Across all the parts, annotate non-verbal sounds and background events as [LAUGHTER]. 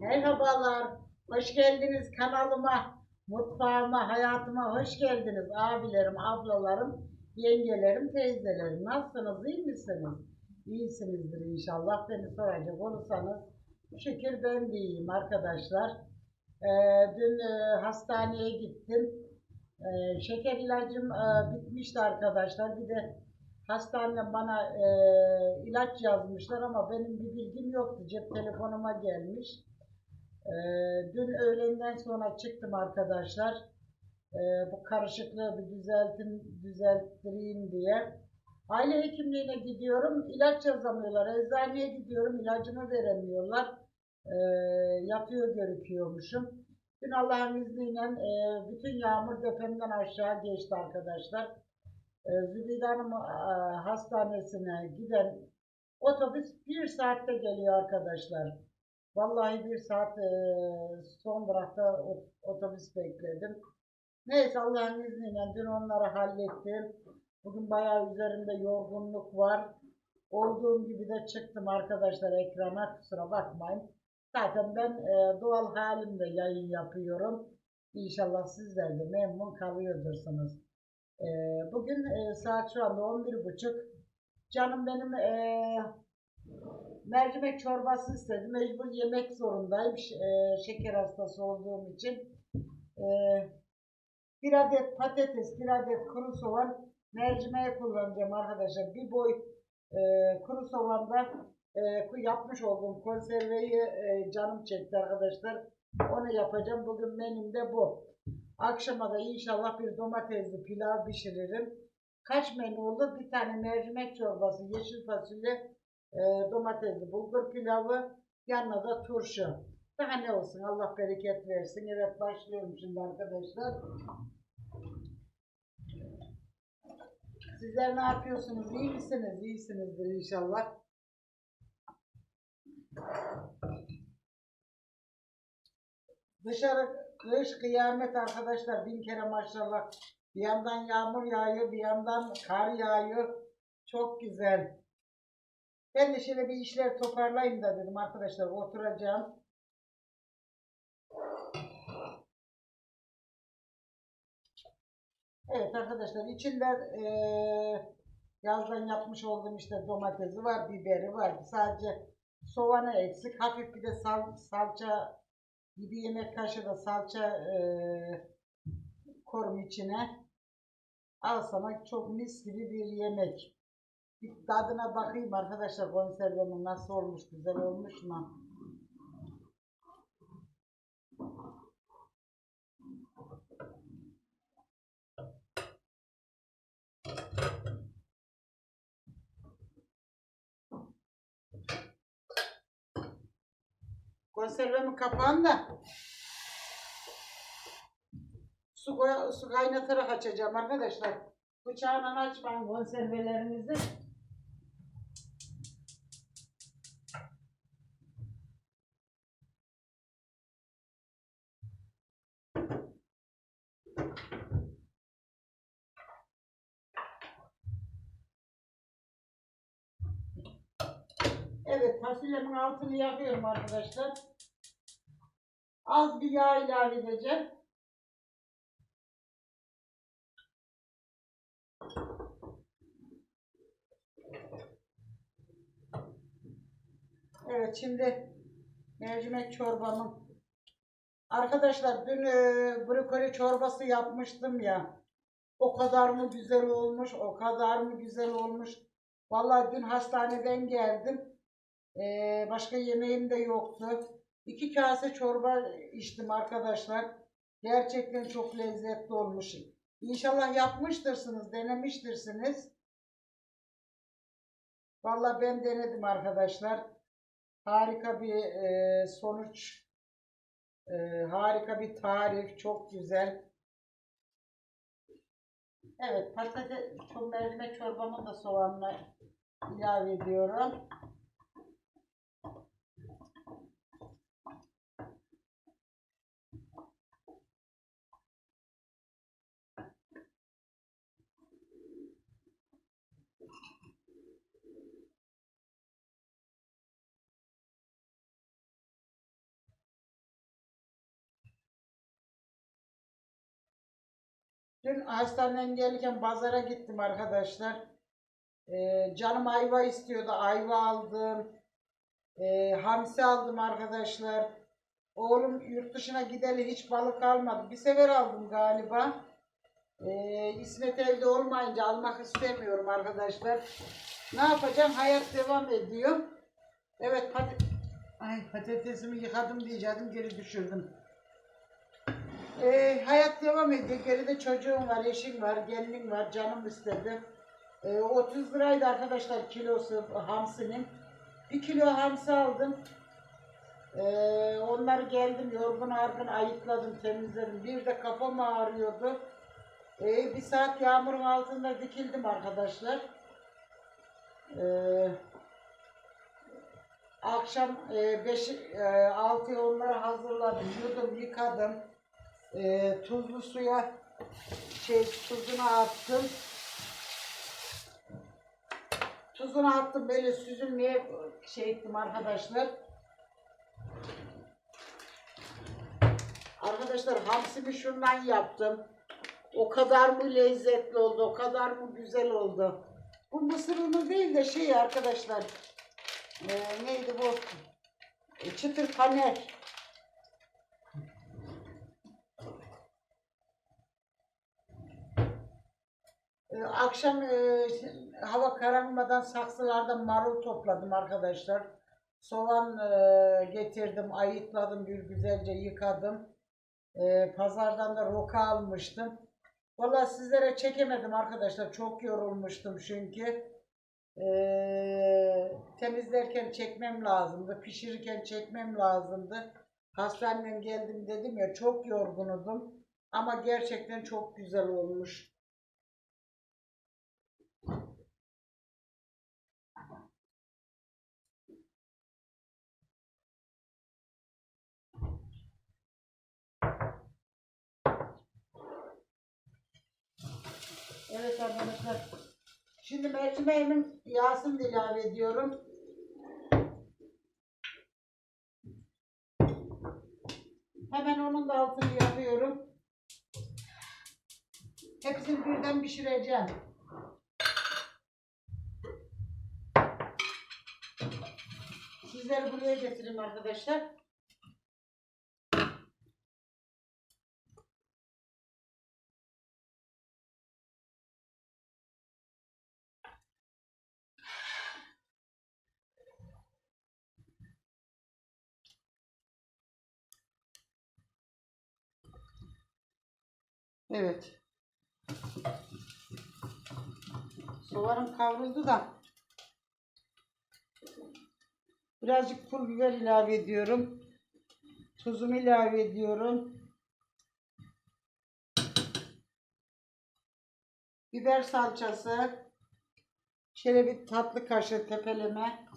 Merhabalar, hoş geldiniz kanalıma, mutfağıma, hayatıma hoş geldiniz. Abilerim, ablalarım, yengelerim, teyzelerim. Nasılsınız, iyi misiniz? İyisinizdir inşallah. Beni soracak olursanız, şükür ben de iyiyim arkadaşlar. Ee, dün e, hastaneye gittim. Ee, şeker ilacım e, bitmişti arkadaşlar. Bir de hastaneden bana e, ilaç yazmışlar ama benim bir bilgim yoktu. Cep telefonuma gelmiş. Ee, dün öğlenden sonra çıktım arkadaşlar. Ee, bu karışıklığı bir düzeltin, düzelttireyim diye. Aile hekimliğine gidiyorum, ilaç yazamıyorlar. Eczaneye gidiyorum, ilacımı veremiyorlar. Ee, yatıyor görüküyormuşum. Dün Allah'ın izniyle e, bütün yağmur tepemden aşağı geçti arkadaşlar. Ee, Zübeyde Hanım e, hastanesine giden otobüs bir saatte geliyor arkadaşlar. Vallahi bir saat e, son durakta otobüs bekledim. Neyse Allah'ın izniyle dün onları hallettim. Bugün bayağı üzerimde yorgunluk var. Olduğum gibi de çıktım arkadaşlar ekrana kusura bakmayın. Zaten ben e, doğal halimde yayın yapıyorum. İnşallah sizler de memnun kalıyordursunuz. E, bugün e, saat şu anda 11.30. Canım benim e, mercimek çorbası istedi. Mecbur yemek zorundayım. e, şeker hastası olduğum için. E, bir adet patates, bir adet kuru soğan mercimeğe kullanacağım arkadaşlar. Bir boy e, kuru soğanda yapmış olduğum konserveyi canım çekti arkadaşlar. Onu yapacağım. Bugün menümde bu. Akşama da inşallah bir domatesli pilav pişiririm. Kaç menü olur? Bir tane mercimek çorbası, yeşil fasulye, e, domatesli bulgur pilavı, yanına da turşu. Daha ne olsun Allah bereket versin. Evet başlıyorum şimdi arkadaşlar. Sizler ne yapıyorsunuz? İyi misiniz? İyisinizdir inşallah. Dışarı kış kıyamet arkadaşlar bin kere maşallah. Bir yandan yağmur yağıyor, bir yandan kar yağıyor. Çok güzel. Ben de şöyle bir işler toparlayayım da dedim arkadaşlar oturacağım. Evet arkadaşlar içinde eee, yazdan yapmış olduğum işte domatesi var, biberi var. Sadece soğanı eksik. Hafif bir de sal, salça, bir yemek kaşığı da salça eee korum içine. Al sana çok mis gibi bir yemek. Bir tadına bakayım arkadaşlar konservemin nasıl olmuş, güzel olmuş mu? Konservemin kapağını da su, su kaynatarak açacağım arkadaşlar. Bıçağla açmayın konservelerinizi. Evet fasulyemin altını yakıyorum arkadaşlar. Az bir yağ ilave edeceğim. Evet şimdi mercimek çorbamın Arkadaşlar dün e, brokoli çorbası yapmıştım ya. O kadar mı güzel olmuş, o kadar mı güzel olmuş. Vallahi dün hastaneden geldim. E, başka yemeğim de yoktu. İki kase çorba içtim arkadaşlar. Gerçekten çok lezzetli olmuş. İnşallah yapmıştırsınız, denemiştirsiniz. Vallahi ben denedim arkadaşlar. Harika bir e, sonuç, e, harika bir tarif, çok güzel. Evet, patates, mercimek çorbamı da soğanla ilave ediyorum. Dün hastaneden gelirken pazara gittim arkadaşlar. Ee, canım ayva istiyordu. Ayva aldım. Ee, hamsi aldım arkadaşlar. Oğlum yurt dışına gideli hiç balık almadı. Bir sefer aldım galiba. Ee, İsmet evde olmayınca almak istemiyorum arkadaşlar. Ne yapacağım? Hayat devam ediyor. Evet pat Ay, patatesimi yıkadım diyecektim geri düşürdüm. Ee, hayat devam ediyor. Geride çocuğum var, eşim var, gelinim var. Canım istedi. Ee, 30 liraydı arkadaşlar kilosu hamsinin. Bir kilo hamsi aldım. Ee, onları geldim yorgun argın ayıkladım, temizledim. Bir de kafam ağrıyordu. Ee, bir saat yağmurun altında dikildim arkadaşlar. Ee, akşam 5 6'ya onları hazırladım, yudum, yıkadım. Ee, tuzlu suya şey tuzunu attım. Tuzunu attım böyle süzülmeye şey ettim arkadaşlar. Arkadaşlar hamsimi şundan yaptım. O kadar mı lezzetli oldu, o kadar mı güzel oldu. Bu mısır unu değil de şey arkadaşlar. Ee, neydi bu? E, çıtır paner. Ee, akşam e, hava kararmadan saksılardan marul topladım arkadaşlar. Soğan e, getirdim, ayıtladım, bir güzelce yıkadım. E, pazardan da roka almıştım. Vallahi sizlere çekemedim arkadaşlar. Çok yorulmuştum çünkü. E, temizlerken çekmem lazımdı. Pişirirken çekmem lazımdı. Hastaneden geldim dedim ya çok yorgunudum. Ama gerçekten çok güzel olmuş. Evet arkadaşlar. Şimdi mercimeğimin yağsını ilave ediyorum. Hemen onun da altını yapıyorum. Hepsini birden pişireceğim. Sizleri buraya getireyim arkadaşlar. Evet. Soğanım kavruldu da birazcık pul biber ilave ediyorum. Tuzumu ilave ediyorum. Biber salçası. Şöyle bir tatlı kaşığı tepeleme.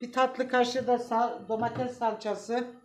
Bir tatlı kaşığı da sal- domates salçası.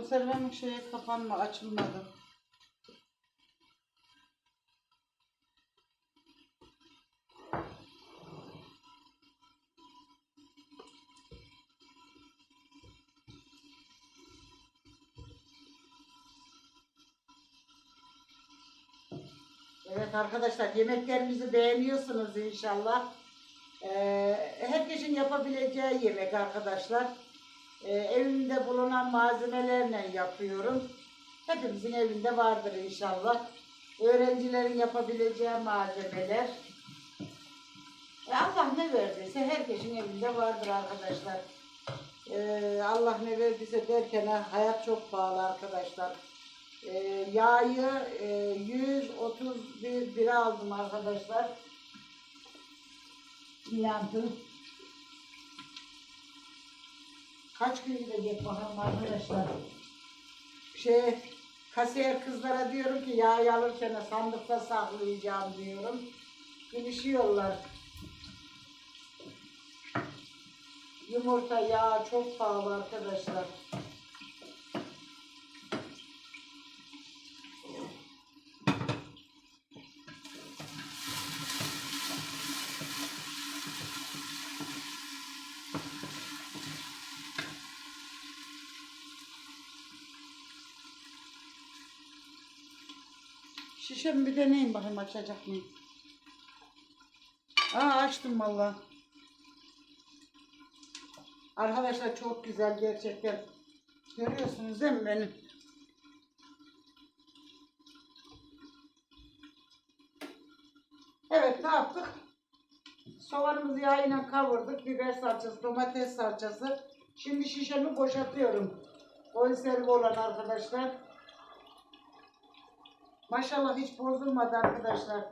Konservenin şeye kapanma açılmadı. Evet arkadaşlar yemeklerimizi beğeniyorsunuz inşallah. Ee, herkesin yapabileceği yemek arkadaşlar. Ee, evimde bulunan malzemelerle yapıyorum. Hepimizin evinde vardır inşallah. Öğrencilerin yapabileceği malzemeler. E, Allah ne verdiyse herkesin evinde vardır arkadaşlar. Ee, Allah ne verdiyse derken ha, hayat çok pahalı arkadaşlar. Ee, yağı e, 131 lira aldım arkadaşlar. Yandım. Kaç gün gidecek bakalım arkadaşlar. Şey kasiyer kızlara diyorum ki yağ alırken sandıkta saklayacağım diyorum. Gülüşüyorlar. Yumurta, yağ çok pahalı arkadaşlar. Şişemi bir deneyin bakayım açacak mıyım? Aa açtım valla. Arkadaşlar çok güzel gerçekten. Görüyorsunuz değil mi benim? Evet ne yaptık? Soğanımızı yağıyla kavurduk. Biber salçası, domates salçası. Şimdi şişemi boşaltıyorum. Konserve olan arkadaşlar. Maşallah hiç bozulmadı arkadaşlar.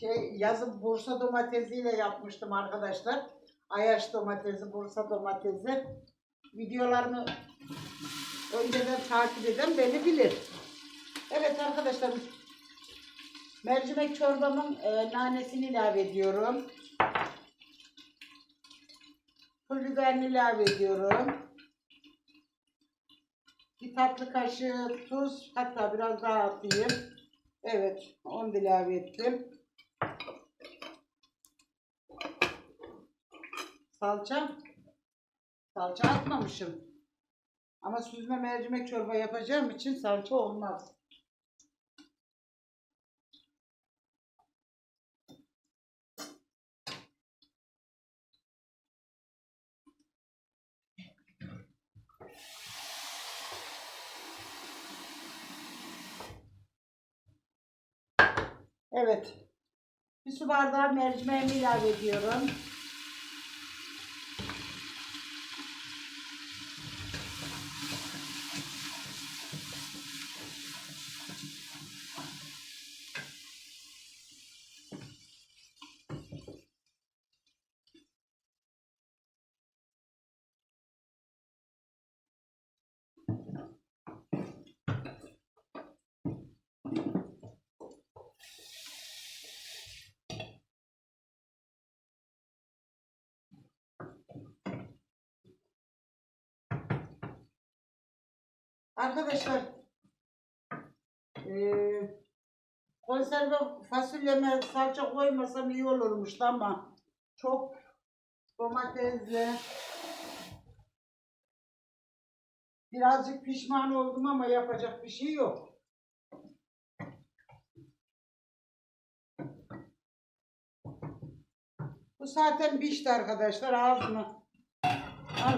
Şey yazın Bursa domatesiyle yapmıştım arkadaşlar. Ayaş domatesi, Bursa domatesi. Videolarımı önceden takip eden beni bilir. Evet arkadaşlar. Mercimek çorbamın e, nanesini ilave ediyorum. Pul biberini ilave ediyorum. Bir tatlı kaşığı tuz, hatta biraz daha atayım. Evet, onu da ilave ettim. Salça. Salça atmamışım. Ama süzme mercimek çorba yapacağım için salça olmaz. Evet. Bir su bardağı mercimeğimi ilave ediyorum. Arkadaşlar konserve fasulyeme salça koymasam iyi olurmuştu ama çok domatesli birazcık pişman oldum ama yapacak bir şey yok. Bu zaten pişti arkadaşlar ağzını.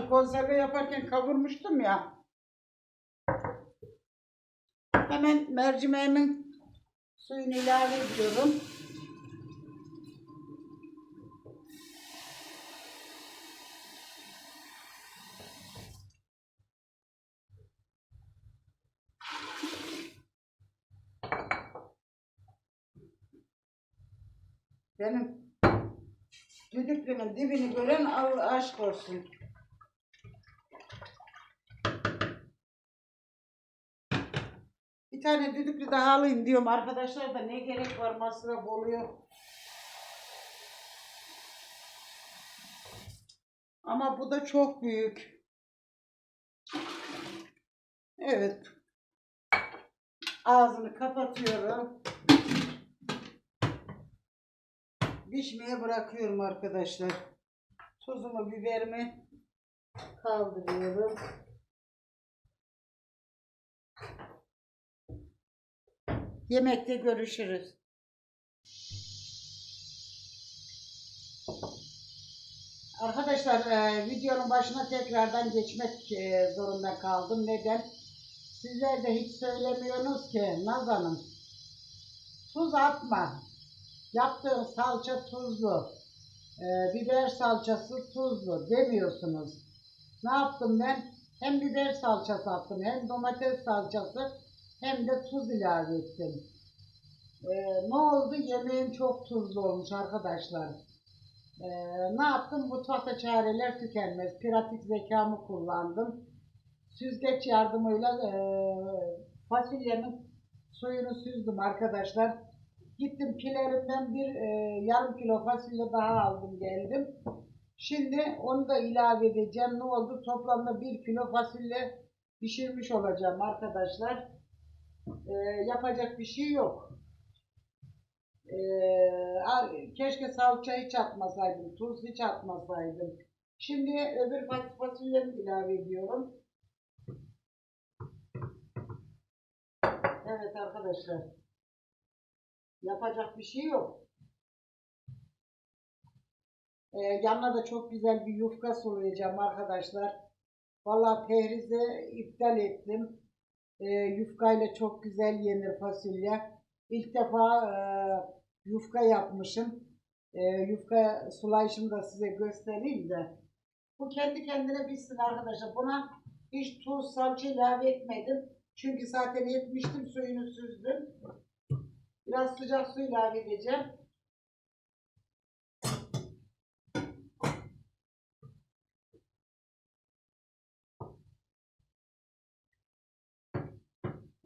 Konserve yaparken kavurmuştum ya. Hemen mercimeğimin suyunu ilave ediyorum. Benim düdüklümün dibini gören Allah aşk olsun. Tane düdüklü daha alayım diyorum arkadaşlar da ne gerek var masraf oluyor. Ama bu da çok büyük. Evet. Ağzını kapatıyorum. Pişmeye bırakıyorum arkadaşlar. Tuzumu, biberimi kaldırıyorum. Yemekte görüşürüz. Arkadaşlar e, videonun başına tekrardan geçmek e, zorunda kaldım. Neden? Sizler de hiç söylemiyorsunuz ki Naz Hanım. Tuz atma. Yaptığın salça tuzlu. e, biber salçası tuzlu demiyorsunuz. Ne yaptım ben? Hem biber salçası attım hem domates salçası hem de tuz ilave ettim. Ee, ne oldu? Yemeğim çok tuzlu olmuş arkadaşlar. Ee, ne yaptım? Mutfakta çareler tükenmez. Pratik zekamı kullandım. Süzgeç yardımıyla e, fasulyenin suyunu süzdüm arkadaşlar. Gittim kilerimden bir e, yarım kilo fasulye daha aldım geldim. Şimdi onu da ilave edeceğim. Ne oldu? Toplamda bir kilo fasulye pişirmiş olacağım arkadaşlar. Ee, yapacak bir şey yok. A- keşke salça hiç atmasaydım, tuz hiç atmasaydım. Şimdi öbür fas- fasulyemi ilave ediyorum. Evet arkadaşlar. Yapacak bir şey yok. Ee, yanına da çok güzel bir yufka sulayacağım arkadaşlar. Vallahi pehrize iptal ettim. Ee, yufkayla çok güzel yenir fasulye. İlk defa e, yufka yapmışım. E, yufka sulayışımı da size göstereyim de. Bu kendi kendine pişsin arkadaşlar. Buna hiç tuz, salça ilave etmedim. Çünkü zaten etmiştim, suyunu süzdüm. Biraz sıcak su ilave edeceğim.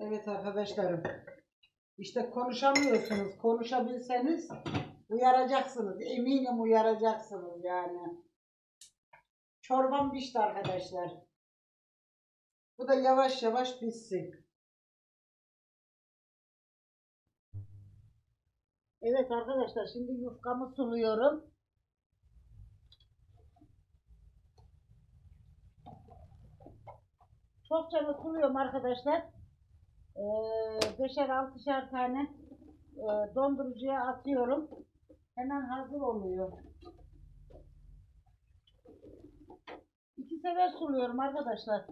Evet arkadaşlarım. İşte konuşamıyorsunuz. Konuşabilseniz uyaracaksınız. Eminim uyaracaksınız yani. Çorbam pişti arkadaşlar. Bu da yavaş yavaş pişsin. Evet arkadaşlar şimdi yufkamı suluyorum. Çokça suluyorum arkadaşlar. Ee, beşer altışar tane e, dondurucuya atıyorum. Hemen hazır oluyor. İki sefer suluyorum arkadaşlar.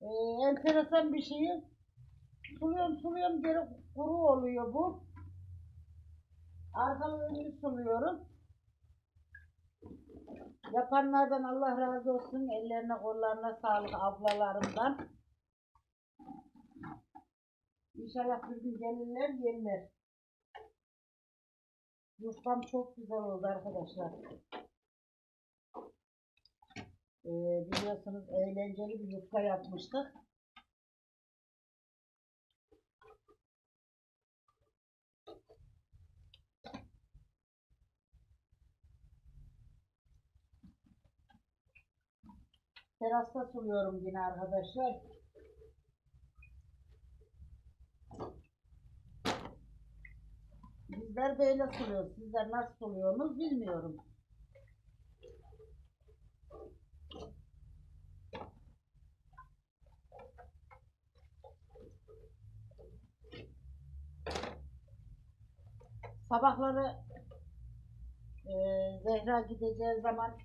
Ee, enteresan bir şeyi suluyorum suluyorum geri kuru oluyor bu. Arkalı önlü suluyorum. Yapanlardan Allah razı olsun. Ellerine kollarına sağlık ablalarımdan. İnşallah bir gün gelirler yerler. Yufkam çok güzel oldu arkadaşlar. Ee, biliyorsunuz eğlenceli bir yufka yapmıştık. Terasta suluyorum yine arkadaşlar. Bizler böyle suluyoruz. Sizler nasıl suluyorsunuz bilmiyorum. Sabahları eee Zehra gideceği zaman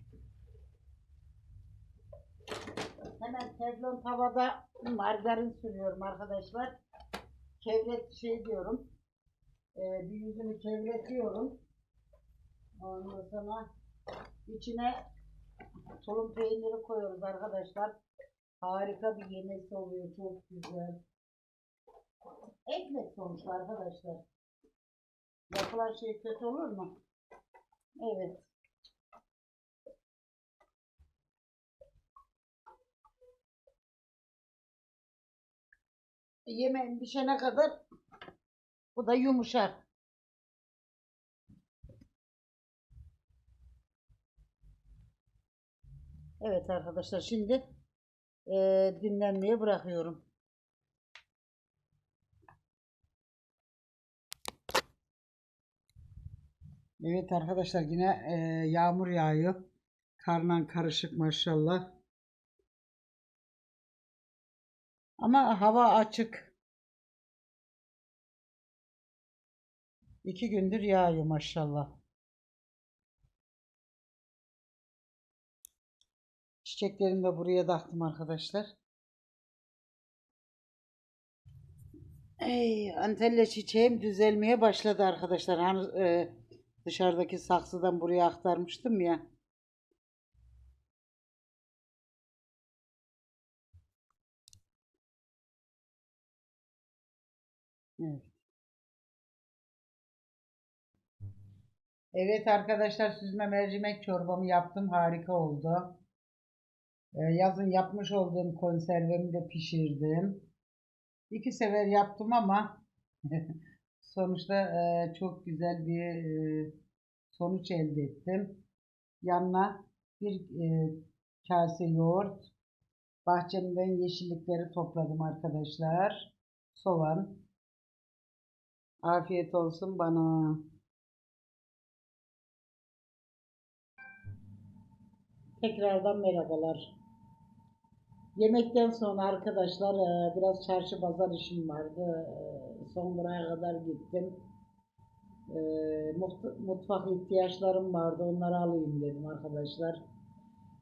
hemen teflon tavada margarin sürüyorum arkadaşlar. Kevret şey diyorum. Eee bir yüzünü kevretiyorum. Ondan sonra içine tulum peyniri koyuyoruz arkadaşlar. Harika bir yemesi oluyor. Çok güzel. Ekmek sonuçta arkadaşlar. Yapılan şey kötü olur mu? Evet. Yemeğin pişene kadar bu da yumuşar. Evet arkadaşlar şimdi eee, dinlenmeye bırakıyorum. Evet arkadaşlar yine eee, yağmur yağıyor. Karla karışık maşallah. Ama hava açık. İki gündür yağıyor maşallah. Çiçeklerimi de buraya taktım arkadaşlar. Ey, antelle çiçeğim düzelmeye başladı arkadaşlar. Hani e, dışarıdaki saksıdan buraya aktarmıştım ya. Evet. Evet arkadaşlar süzme mercimek çorbamı yaptım. Harika oldu. Ee, yazın yapmış olduğum konservemi de pişirdim. İki sefer yaptım ama [LAUGHS] sonuçta e, çok güzel bir e, sonuç elde ettim. Yanına bir e, kase yoğurt, bahçemden yeşillikleri topladım arkadaşlar. Soğan. Afiyet olsun bana. Tekrardan merhabalar. Yemekten sonra arkadaşlar e, biraz çarşı pazar işim vardı. E, Son buraya kadar gittim. E, Mutfak ihtiyaçlarım vardı. Onları alayım dedim arkadaşlar.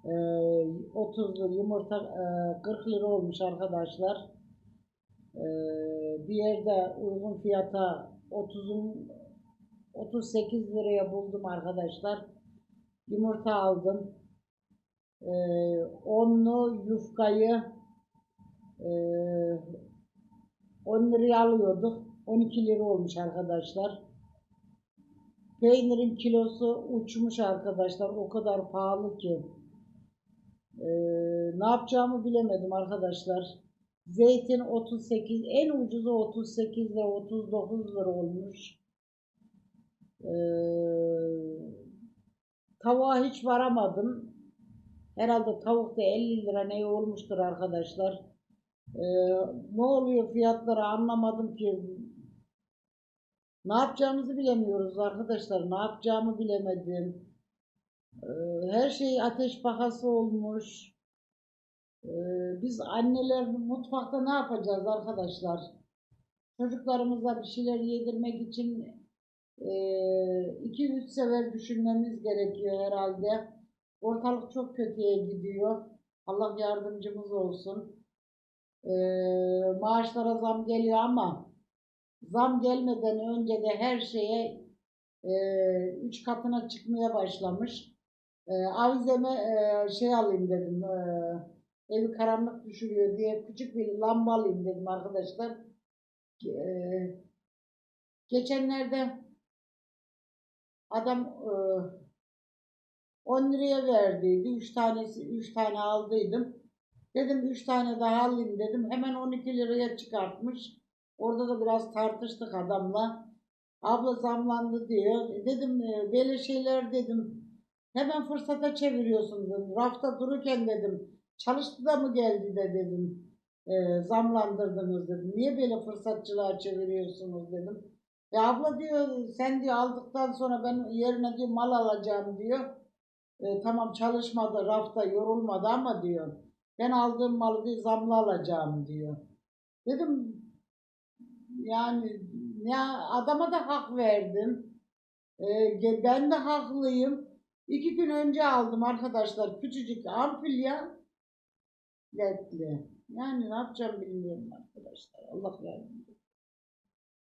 30'lu yumurta e, 40 lira olmuş arkadaşlar. Bir yerde uygun fiyata 30'un 38 liraya buldum arkadaşlar. Yumurta aldım. Ee, onlu yufkayı e, 10 liraya alıyorduk. 12 lira olmuş arkadaşlar. Peynirin kilosu uçmuş arkadaşlar. O kadar pahalı ki. Ee, ne yapacağımı bilemedim arkadaşlar. Zeytin 38, en ucuzu 38 lira, 39 lira olmuş. Ee, tavuğa hiç varamadım. Herhalde tavuk da 50 lira ne olmuştur arkadaşlar. Ee, ne oluyor fiyatları anlamadım ki. Ne yapacağımızı bilemiyoruz arkadaşlar. Ne yapacağımı bilemedim. Ee, her şey ateş pahası olmuş. Ee, biz anneler mutfakta ne yapacağız arkadaşlar? Çocuklarımıza bir şeyler yedirmek için 2-3 sefer düşünmemiz gerekiyor herhalde. Ortalık çok kötüye gidiyor. Allah yardımcımız olsun. Ee, maaşlara zam geliyor ama zam gelmeden önce de her şeye e, üç katına çıkmaya başlamış. E, avizeme e, şey alayım dedim. E, evi karanlık düşürüyor diye küçük bir lamba alayım dedim arkadaşlar. E, geçenlerde adam e, 10 liraya verdiydi. 3 tanesi 3 tane aldıydım. Dedim 3 tane daha alayım dedim. Hemen 12 liraya çıkartmış. Orada da biraz tartıştık adamla. Abla zamlandı diyor. E Dedim e, böyle şeyler dedim. Hemen fırsata çeviriyorsun dedim. Rafta dururken dedim. Çalıştı da mı geldi de dedim. E, zamlandırdınız dedim. Niye böyle fırsatçılığa çeviriyorsunuz dedim. E abla diyor sen diyor aldıktan sonra ben yerine diyor mal alacağım diyor. E, tamam çalışmadı, rafta yorulmadı ama diyor. Ben aldığım malı diyor, zamlı alacağım diyor. Dedim yani ya adama da hak verdim. E, ben de haklıyım. İki gün önce aldım arkadaşlar küçücük ampul ya. Yani ne yapacağım bilmiyorum arkadaşlar. Allah yardımcı.